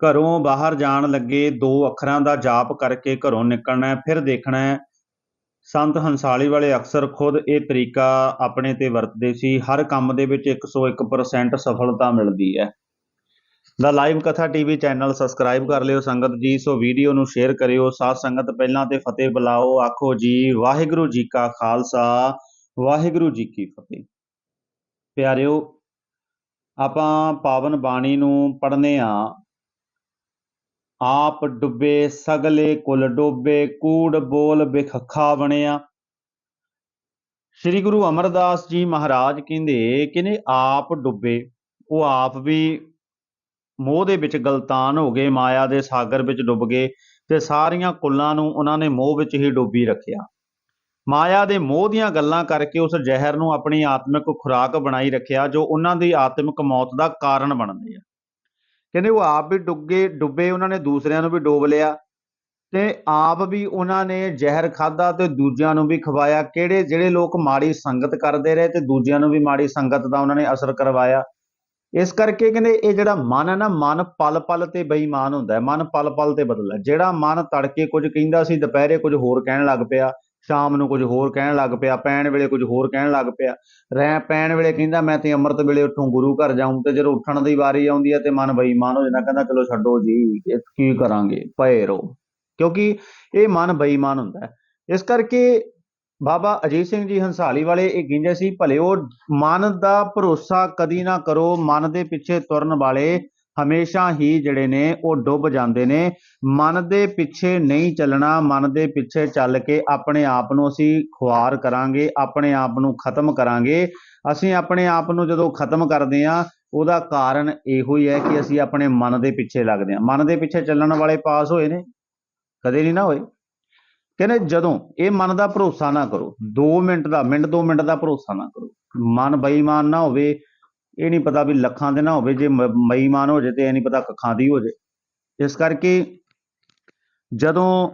ਘਰੋਂ ਬਾਹਰ ਜਾਣ ਲੱਗੇ ਦੋ ਅੱਖਰਾਂ ਦਾ ਜਾਪ ਕਰਕੇ ਘਰੋਂ ਨਿਕਲਣਾ ਫਿਰ ਦੇਖਣਾ ਸੰਤ ਹੰਸਾਲੀ ਵਾਲੇ ਅਕਸਰ ਖੁਦ ਇਹ ਤਰੀਕਾ ਆਪਣੇ ਤੇ ਵਰਤਦੇ ਸੀ। ਹਰ ਕੰਮ ਦੇ ਵਿੱਚ 101% ਸਫਲਤਾ ਮਿਲਦੀ ਹੈ। ਦਾ ਲਾਈਵ ਕਥਾ ਟੀਵੀ ਚੈਨਲ ਸਬਸਕ੍ਰਾਈਬ ਕਰ ਲਿਓ। ਸੰਗਤ ਜੀ, ਸੋ ਵੀਡੀਓ ਨੂੰ ਸ਼ੇਅਰ ਕਰਿਓ। ਸਾਧ ਸੰਗਤ, ਪਹਿਲਾਂ ਤੇ ਫਤਿਹ ਬੁਲਾਓ। ਆਖੋ ਜੀ, ਵਾਹਿਗੁਰੂ ਜੀ ਕਾ ਖਾਲਸਾ, ਵਾਹਿਗੁਰੂ ਜੀ ਕੀ ਫਤਿਹ। ਪਿਆਰਿਓ, ਆਪਾਂ ਪਾਵਨ ਬਾਣੀ ਨੂੰ ਪੜ੍ਹਨੇ ਆ। ਆਪ ਡੁੱਬੇ ਸਗਲੇ ਕੁਲ ਡੋਬੇ, ਕੂੜ ਬੋਲ ਬਿਖਖਾ ਬਣਿਆ ਸ੍ਰੀ ਗੁਰੂ ਅਮਰਦਾਸ ਜੀ ਮਹਾਰਾਜ ਕਹਿੰਦੇ ਕਿ ਨੇ ਆਪ ਡੁੱਬੇ, ਉਹ ਆਪ ਵੀ ਮੋਹ ਦੇ ਵਿੱਚ ਗਲਤਾਨ ਹੋ ਗਏ, ਮਾਇਆ ਦੇ ਸਾਗਰ ਵਿੱਚ ਡੁੱਬ ਗਏ ਤੇ ਸਾਰੀਆਂ ਕੁੱਲਾਂ ਨੂੰ ਉਹਨਾਂ ਨੇ ਮੋਹ ਵਿੱਚ ਹੀ ਡੋਬੀ ਰੱਖਿਆ। ਮਾਇਆ ਦੇ ਮੋਹ ਦੀਆਂ ਗੱਲਾਂ ਕਰਕੇ ਉਸ ਜ਼ਹਿਰ ਨੂੰ ਆਪਣੀ ਆਤਮਿਕ ਖੁਰਾਕ ਬਣਾਈ ਰੱਖਿਆ, ਜੋ ਉਹਨਾਂ ਦੀ ਆਤਮਿਕ ਮੌਤ ਦਾ ਕਾਰਨ ਬਣਦੇ ਆ। ਕਹਿੰਦੇ ਉਹ ਆਪ ਵੀ ਡੁੱਗੇ, ਡੁੱਬੇ, ਉਹਨਾਂ ਨੇ ਦੂਸਰਿਆਂ ਨੂੰ ਵੀ ਡੋਬ ਲਿਆ ਤੇ ਆਪ ਵੀ ਉਹਨਾਂ ਨੇ ਜ਼ਹਿਰ ਖਾਦਾ ਤੇ ਦੂਜਿਆਂ ਨੂੰ ਵੀ ਖਵਾਇਆ। ਕਿਹੜੇ, ਜਿਹੜੇ ਲੋਕ ਮਾੜੀ ਸੰਗਤ ਕਰਦੇ ਰਹੇ ਤੇ ਦੂਜਿਆਂ ਨੂੰ ਵੀ ਮਾੜੀ ਸੰਗਤ ਦਾ ਉਹਨਾਂ ਨੇ ਅਸਰ ਕਰਵਾਇਆ। ਇਸ ਕਰਕੇ ਕਹਿੰਦੇ ਇਹ ਜਿਹੜਾ ਮਨ ਹੈ ਨਾ, ਮਨ ਪਲ ਪਲ ਤੇ ਬੇਈਮਾਨ ਹੁੰਦਾ ਹੈ, ਮਨ ਪਲ ਪਲ ਤੇ ਬਦਲਦਾ ਜਿਹੜਾ ਮਨ ਤੜਕੇ ਕੁਝ ਕਹਿੰਦਾ ਸੀ, ਦੁਪਹਿਰੇ ਕੁਝ ਹੋਰ ਕਹਿਣ ਲੱਗ ਪਿਆ ਸ਼ਾਮ ਨੂੰ ਕੁਝ ਹੋਰ ਕਹਿਣ ਲੱਗ ਪਿਆ, ਪੈਣ ਵੇਲੇ ਕੁਝ ਹੋਰ ਕਹਿਣ ਲੱਗ ਪਿਆ। ਰਹਿ ਪੈਣ ਵੇਲੇ ਕਹਿੰਦਾ, ਮੈਂ ਤੇ ਅੰਮ੍ਰਿਤ ਵੇਲੇ ਉੱਠੂ ਗੁਰੂ ਘਰ ਜਾਊਂ ਤੇ ਜਦੋਂ ਉੱਠਣ ਦੀ ਵਾਰੀ ਆਉਂਦੀ ਹੈ ਤੇ ਮਨ ਬੇਈਮਾਨ ਹੋ ਜਾਂਦਾ, ਕਹਿੰਦਾ, ਚਲੋ ਛੱਡੋ ਜੀ, ਇਹ ਕੀ ਕਰਾਂਗੇ? ਪਏ ਰਹੋ। ਕਿਉਂਕਿ ਇਹ ਮਨ ਬੇਈਮਾਨ ਹੁੰਦਾ ਹੈ। ਇਸ ਕਰਕੇ ਬਾਬਾ ਅਜੀਤ ਸਿੰਘ ਜੀ ਹੰਸਾਲੀ ਵਾਲੇ ਇਹ ਕਹਿੰਦੇ ਸੀ, ਭਲੇ ਉਹ ਮਨ ਦਾ ਭਰੋਸਾ ਕਦੀ ਨਾ ਕਰੋ, ਮਨ ਦੇ ਪਿੱਛੇ ਤੁਰਨ ਵਾਲੇ ਹਮੇਸ਼ਾ ਹੀ ਜਿਹੜੇ ਨੇ ਉਹ ਡੁੱਬ ਜਾਂਦੇ ਨੇ। ਮਨ ਦੇ ਪਿੱਛੇ ਨਹੀਂ ਚੱਲਣਾ, ਮਨ ਦੇ ਪਿੱਛੇ ਚੱਲ ਕੇ ਆਪਣੇ ਆਪ ਨੂੰ ਅਸੀਂ ਖੁਆਰ ਕਰਾਂਗੇ, ਆਪਣੇ ਆਪ ਨੂੰ ਖਤਮ ਕਰਾਂਗੇ। ਅਸੀਂ ਆਪਣੇ ਆਪ ਨੂੰ ਜਦੋਂ ਖਤਮ ਕਰਦੇ ਹਾਂ, ਉਹਦਾ ਕਾਰਨ ਇਹੋ ਹੀ ਹੈ ਕਿ ਅਸੀਂ ਆਪਣੇ ਮਨ ਦੇ ਪਿੱਛੇ ਲੱਗਦੇ ਹਾਂ। ਮਨ ਦੇ ਪਿੱਛੇ ਚੱਲਣ ਵਾਲੇ ਪਾਸ ਹੋਏ ਨੇ। ਕਦੇ ਨਹੀਂ ਨਾ ਹੋਏ। ਕਹਿੰਦੇ ਜਦੋਂ ਇਹ ਮਨ ਦਾ ਭਰੋਸਾ ਨਾ ਕਰੋ 2 ਮਿੰਟ ਦਾ, ਮਿੰਟ 2 ਮਿੰਟ ਦਾ ਭਰੋਸਾ ਨਾ ਕਰੋ। ਮਨ ਬੇਈਮਾਨ ਨਾ ਹੋਵੇ ਇਹ ਨਹੀਂ ਪਤਾ ਵੀ ਲੱਖਾਂ ਦੇ ਨਾ ਹੋਵੇ, ਜੇ ਮ- ਬੇਈਮਾਨ ਹੋ ਜੇ ਤੇ ਇਹ ਨਹੀਂ ਪਤਾ ਕੱਖਾਂ ਦੀ ਹੋ ਜੇ। ਇਸ ਕਰਕੇ ਜਦੋਂ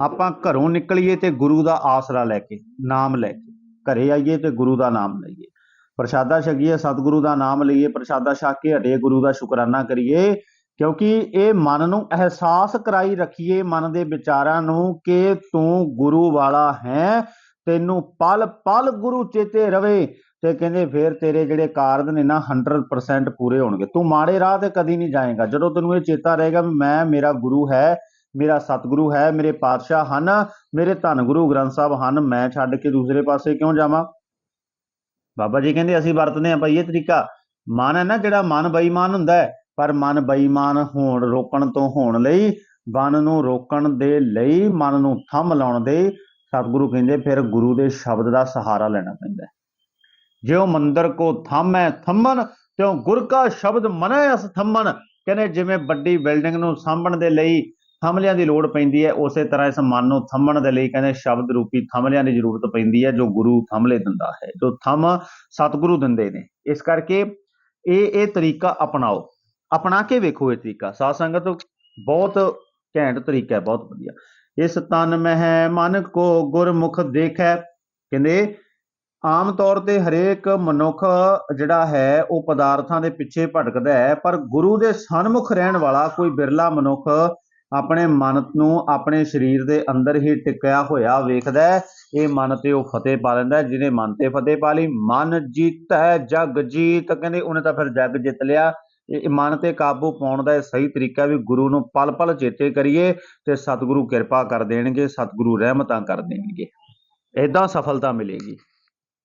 ਆਪਾਂ ਘਰੋਂ ਨਿਕਲੀਏ ਤੇ ਗੁਰੂ ਦਾ ਆਸਰਾ ਲੈ ਕੇ, ਨਾਮ ਲੈ ਕੇ, ਘਰੇ ਆਈਏ ਤੇ ਗੁਰੂ ਦਾ ਨਾਮ ਲਈਏ, ਪ੍ਰਸ਼ਾਦਾ ਛਕੀਏ, ਸਤਿਗੁਰੂ ਦਾ ਨਾਮ ਲਈਏ, ਪ੍ਰਸ਼ਾਦਾ ਛਕ ਕੇ ਹਟੇ ਗੁਰੂ ਦਾ ਸ਼ੁਕਰਾਨਾ ਕਰੀਏ, ਕਿਉਂਕਿ ਇਹ ਮਨ ਨੂੰ ਅਹਿਸਾਸ ਕਰਾਈ ਰੱਖੀਏ ਮਨ ਦੇ ਵਿਚਾਰਾਂ ਨੂੰ ਕਿ ਤੂੰ ਗੁਰੂ ਵਾਲਾ ਹੈ, ਤੈਨੂੰ ਪਲ ਪਲ ਗੁਰੂ ਚੇਤੇ ਰਵੇ ਤੇ ਕਹਿੰਦੇ ਫਿਰ ਤੇਰੇ ਜਿਹੜੇ ਕਾਰਜ ਨੇ ਨਾ 100% ਪੂਰੇ ਹੋਣਗੇ। ਤੂੰ ਮਾੜੇ ਰਾਹ ਤੇ ਕਦੀ ਨਹੀਂ ਜਾਏਗਾ। ਜਦੋਂ ਤੈਨੂੰ ਇਹ ਚੇਤਾ ਰਹੇਗਾ ਵੀ ਮੈਂ, ਮੇਰਾ ਗੁਰੂ ਹੈ, ਮੇਰਾ ਸਤਿਗੁਰੂ ਹੈ, ਮੇਰੇ ਪਾਤਸ਼ਾਹ ਹਨ, ਮੇਰੇ ਧੰਨ ਗੁਰੂ ਗ੍ਰੰਥ ਸਾਹਿਬ ਹਨ, ਮੈਂ ਛੱਡ ਕੇ ਦੂਸਰੇ ਪਾਸੇ ਕਿਉਂ ਜਾਵਾਂ? ਬਾਬਾ ਜੀ ਕਹਿੰਦੇ ਅਸੀਂ ਵਰਤਦੇ ਹਾਂ ਭਾਈ ਇਹ ਤਰੀਕਾ। ਮਨ ਹੈ ਨਾ ਜਿਹੜਾ ਮਨ ਬੇਈਮਾਨ ਹੁੰਦਾ ਹੈ, ਪਰ ਮਨ ਬੇਈਮਾਨ ਹੋਣ, ਰੋਕਣ ਤੋਂ ਹੋਣ ਲਈ, ਮਨ ਨੂੰ ਰੋਕਣ ਦੇ ਲਈ, ਮਨ ਨੂੰ ਥੰਮ ਲਾਉਣ ਦੇ ਸਤਿਗੁਰੂ ਕਹਿੰਦੇ ਫਿਰ ਗੁਰੂ ਦੇ ਸ਼ਬਦ ਦਾ ਸਹਾਰਾ ਲੈਣਾ ਪੈਂਦਾ ਜਿਉ ਮੰਦਰ ਕੋ ਥਾਮੈ ਥੰਮਨ, ਤਿਉ ਗੁਰ ਕਾ ਸ਼ਬਦ ਮਨੈ ਅਸ ਥੰਮਨ। ਕਹਿੰਦੇ ਜਿਵੇਂ ਵੱਡੀ ਬਿਲਡਿੰਗ ਨੂੰ ਸਾਂਭਣ ਦੇ ਲਈ ਥੰਮਲਿਆਂ ਦੀ ਲੋੜ ਪੈਂਦੀ ਹੈ, ਉਸੇ ਤਰ੍ਹਾਂ ਇਸ ਮਨ ਨੂੰ ਥੰਮਣ ਦੇ ਲਈ ਕਹਿੰਦੇ ਸ਼ਬਦ ਰੂਪੀ ਥੰਮਲਿਆਂ ਦੀ ਜ਼ਰੂਰਤ ਪੈਂਦੀ ਹੈ, ਜੋ ਗੁਰੂ ਥੰਮਲੇ ਦਿੰਦਾ ਹੈ, ਜੋ ਥੰਮ ਸਤਿਗੁਰੂ ਦਿੰਦੇ ਨੇ। ਇਸ ਕਰਕੇ ਇਹ ਇਹ ਤਰੀਕਾ ਅਪਣਾਓ। ਅਪਣਾ ਕੇ ਵੇਖੋ ਇਹ ਤਰੀਕਾ। ਸਾਧ ਸੰਗਤ ਬਹੁਤ ਘੈਂਟ ਤਰੀਕਾ ਹੈ, ਬਹੁਤ ਵਧੀਆ। ਇਸ ਤਨ ਮਹਿ ਮਨ ਕੋ ਗੁਰਮੁਖ ਦੇਖੈ। ਕਹਿੰਦੇ ਆਮ ਤੌਰ ਤੇ ਹਰੇਕ ਮਨੁੱਖ ਜਿਹੜਾ ਹੈ, ਉਹ ਪਦਾਰਥਾਂ ਦੇ ਪਿੱਛੇ ਭਟਕਦਾ ਹੈ, ਪਰ ਗੁਰੂ ਦੇ ਸਨਮੁਖ ਰਹਿਣ ਵਾਲਾ ਕੋਈ ਬਿਰਲਾ ਮਨੁੱਖ ਆਪਣੇ ਮਨ ਨੂੰ ਆਪਣੇ ਸਰੀਰ ਦੇ ਅੰਦਰ ਹੀ ਟਿਕਿਆ ਹੋਇਆ ਵੇਖਦਾ ਹੈ। ਇਹ ਮਨ ਤੇ ਉਹ ਫਤਿਹ ਪਾ ਲੈਂਦਾ ਜਿਹਨੇ ਮਨ ਤੇ ਫਤਿਹ ਪਾ ਲਈ। ਮਨ ਜੀਤੈ, ਜਗ ਜੀਤ। ਕਹਿੰਦੇ ਉਹਨੇ ਤਾਂ ਫਿਰ ਜਗ ਜਿੱਤ ਲਿਆ। ਇਹ ਮਨ ਤੇ ਕਾਬੂ ਪਾਉਣ ਦਾ ਇਹ ਸਹੀ ਤਰੀਕਾ ਵੀ ਗੁਰੂ ਨੂੰ ਪਲ ਪਲ ਚੇਤੇ ਕਰੀਏ ਤੇ ਸਤਿਗੁਰੂ ਕਿਰਪਾ ਕਰ ਦੇਣਗੇ, ਸਤਿਗੁਰੂ ਰਹਿਮਤਾਂ ਕਰ ਦੇਣਗੇ। ਏਦਾਂ ਸਫਲਤਾ ਮਿਲੇਗੀ।